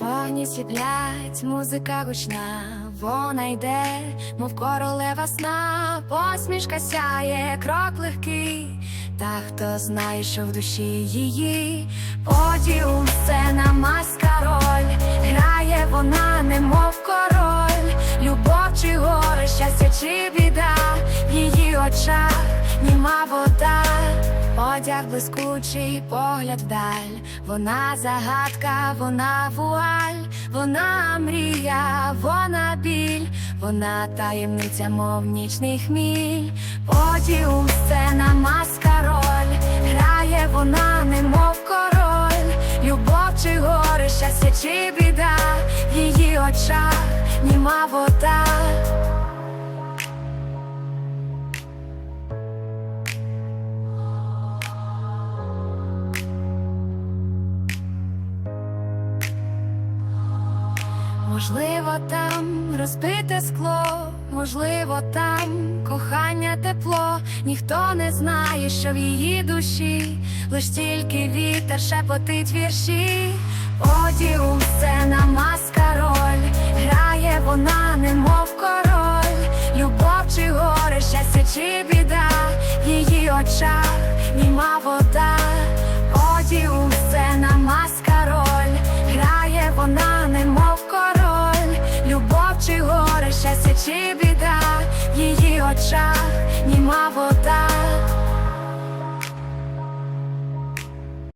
Вогні сіплять, музика гучна, вона йде, мов королева сна, посмішка сяє, крок легкий, та хто знає, що в душі її, подіум, сцена, маска роль, грає вона, немов король, любов чи горе, щастя чи біда, в її очах німа вода. Одяг блискучий, погляд вдаль, вона загадка, вона вуаль, вона мрія, вона біль, вона таємниця, мов нічний хміль, подіум, сцена, маска роль, грає вона, немов король, любов чи горе, щастя чи біда, в її очах німа вода. Можливо, там розбите скло, можливо, там кохання тепло, ніхто не знає, що в її душі, лиш тільки вітер шепотить вірші, подіум, сцена, маска роль, грає вона, немов король, любов чи горе, щастя чи біда, в її очах німа вода, подіум, сцена, маска роль, грає вона, чи біда, в її очах німа вода.